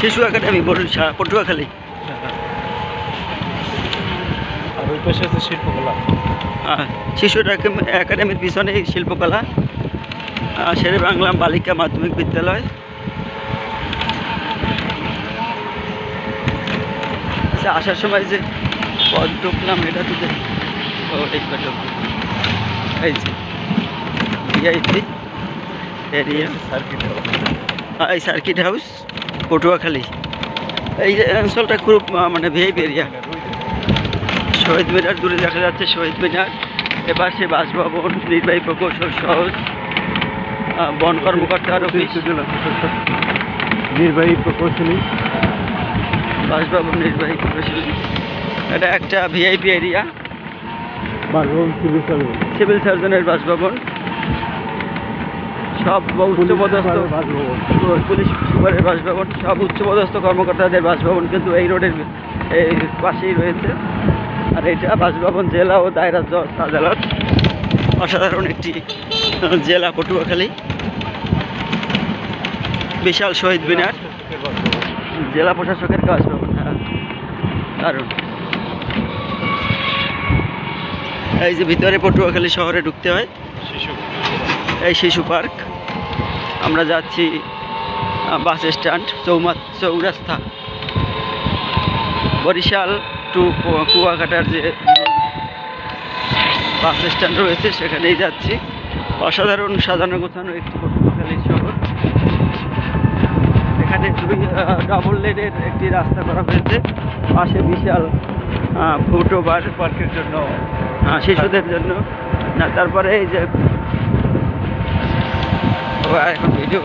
শিশু একাডেমি বরিশা পটুয়াখালী। আর ওই পাশে আছে শিল্পকলা। আহ, শিশু একাডেমি- একাডেমির পিছনে শিল্পকলা শেরে বাংলা বালিকা মাধ্যমিক বিদ্যালয়। আচ্ছা আসার সময় যে পদ ঢুকলাম এটা তো। এই যে ভিআইপি এরিয়া সার্কিট এই সার্কিট হাউস পটুয়াখালী। এই যে অঞ্চলটা খুব মানে ভিআইপি এরিয়া শহীদ মিনার দূরে দেখা যাচ্ছে শহীদ মিনার। এপাশে বাসভবন নির্বাহী প্রকৌশল সহজ। বন কর্মকর্তার অফিস নির্বাহী প্রকৌশলী। বাসভবন নির্বাহী প্রকৌশলী। এটা একটা VIP area civil service civil সার্জনের বাসভবন। সব উচ্চপদস্থ বাসভবন পুলিশ সুপারের বাসভবন সব উচ্চপদস্থ কর্মকর্তাদের বাসভবন কিন্তু এই রোডের এই পাশেই রয়েছে। আর এটা বাসভবন জেলা ও দায়রা জজ আদালত। অসাধারণ একটি জেলা পটুয়াখালী। বিশাল শহীদ মিনার। জেলা প্রশাসকের বাসভবন হ্যাঁ। দারুণ। এই যে ভিতরে পটুয়াখালী শহরে ঢুকতে হয় শিশু। এই শিশু পার্ক। আমরা যাচ্ছি বাস স্ট্যান্ড, চৌমা, চৌরাস্তা। বরিশাল টু কুয়াকাটার যে বাস স্ট্যান্ড রয়েছে, সেখানেই যাচ্ছি। অসাধারণ সাজানো গোছানো একটি পটুয়াখালী শহর। এখানে দুই ডাবল লেনের একটি রাস্তা করা হয়েছে। পাশে বিশাল ফুটো বাস পার্কের জন্য শিশুদের জন্য। তারপরে এই যে এখন ভিডিও